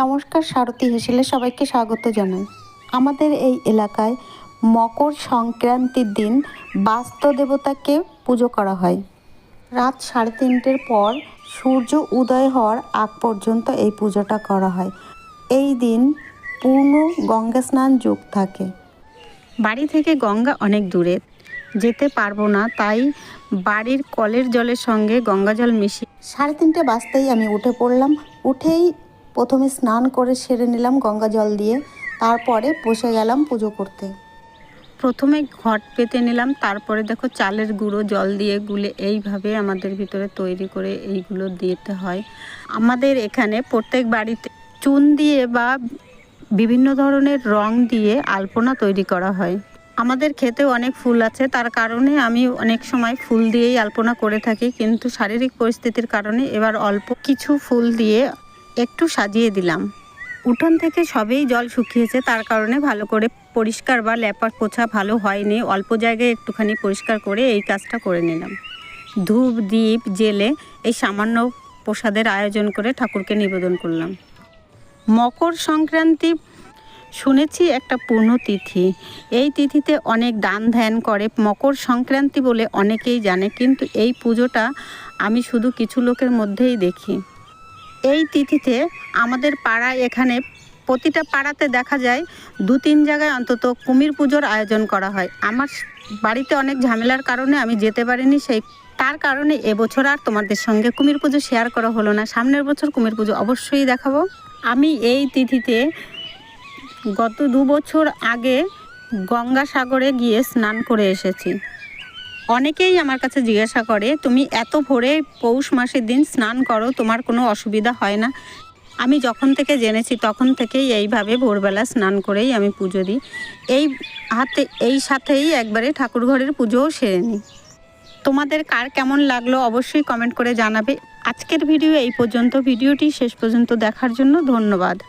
নমস্কার সারথী হেসেলে সবাইকে স্বাগত জানাই। আমাদের এই এলাকায় মকর সংক্রান্তির দিন বাস্ত দেবতাকে পুজো করা হয়। রাত সাড়ে তিনটের পর সূর্য উদয় হওয়ার আগ পর্যন্ত এই পুজোটা করা হয়। এই দিন পূর্ণ গঙ্গা স্নান যোগ থাকে। বাড়ি থেকে গঙ্গা অনেক দূরে। যেতে পারব না, তাই বাড়ির কলের জলের সঙ্গে গঙ্গা জল মিশিয়ে সাড়ে তিনটে বাজতেই আমি উঠে পড়লাম। উঠেই প্রথমে স্নান করে সেরে নিলাম গঙ্গা জল দিয়ে, তারপরে বসে গেলাম পুজো করতে। প্রথমে ঘট পেতে নিলাম, তারপরে দেখো চালের গুঁড়ো জল দিয়ে গুলে এইভাবে আমাদের ভিতরে তৈরি করে এইগুলো দিতে হয়। আমাদের এখানে প্রত্যেক বাড়িতে চুন দিয়ে বা বিভিন্ন ধরনের রং দিয়ে আলপনা তৈরি করা হয়। আমাদের খেতে অনেক ফুল আছে, তার কারণে আমি অনেক সময় ফুল দিয়েই আলপনা করে থাকি, কিন্তু শারীরিক পরিস্থিতির কারণে এবার অল্প কিছু ফুল দিয়ে একটু সাজিয়ে দিলাম। উঠোন থেকে সবেই জল শুকিয়েছে, তার কারণে ভালো করে পরিষ্কার বা ল্যাপা পোছা ভালো হয়নি। অল্প জায়গায় একটুখানি পরিষ্কার করে এই কাজটা করে নিলাম। ধূপ দ্বীপ জেলে এই সামান্য প্রসাদের আয়োজন করে ঠাকুরকে নিবেদন করলাম। মকর সংক্রান্তি শুনেছি একটা পূর্ণ তিথি। এই তিথিতে অনেক দান ধ্যান করে, মকর সংক্রান্তি বলে অনেকেই জানে, কিন্তু এই পুজোটা আমি শুধু কিছু লোকের মধ্যেই দেখি। এই তিথিতে আমাদের পাড়ায় এখানে প্রতিটা পাড়াতে দেখা যায় দু তিন জায়গায় অন্তত কুমির পুজোর আয়োজন করা হয়। আমার বাড়িতে অনেক ঝামেলার কারণে আমি যেতে পারিনি, সেই তার কারণে এবছর আর তোমাদের সঙ্গে কুমির পুজো শেয়ার করা হলো না। সামনের বছর কুমির পুজো অবশ্যই দেখাবো। আমি এই তিথিতে গত দু বছর আগে গঙ্গাসাগরে গিয়ে স্নান করে এসেছি। অনেকেই আমার কাছে জিজ্ঞাসা করে, তুমি এত ভোরে পৌষ মাসের দিন স্নান করো, তোমার কোনো অসুবিধা হয় না? আমি যখন থেকে জেনেছি, তখন থেকেই এইভাবে ভোরবেলা স্নান করেই আমি পুজো দিই। এই হাতে, এই সাথেই একবারে ঠাকুরঘরের পুজোও সেরে নিই। তোমাদের কার কেমন লাগল অবশ্যই কমেন্ট করে জানাবে। আজকের ভিডিও এই পর্যন্ত। ভিডিওটি শেষ পর্যন্ত দেখার জন্য ধন্যবাদ।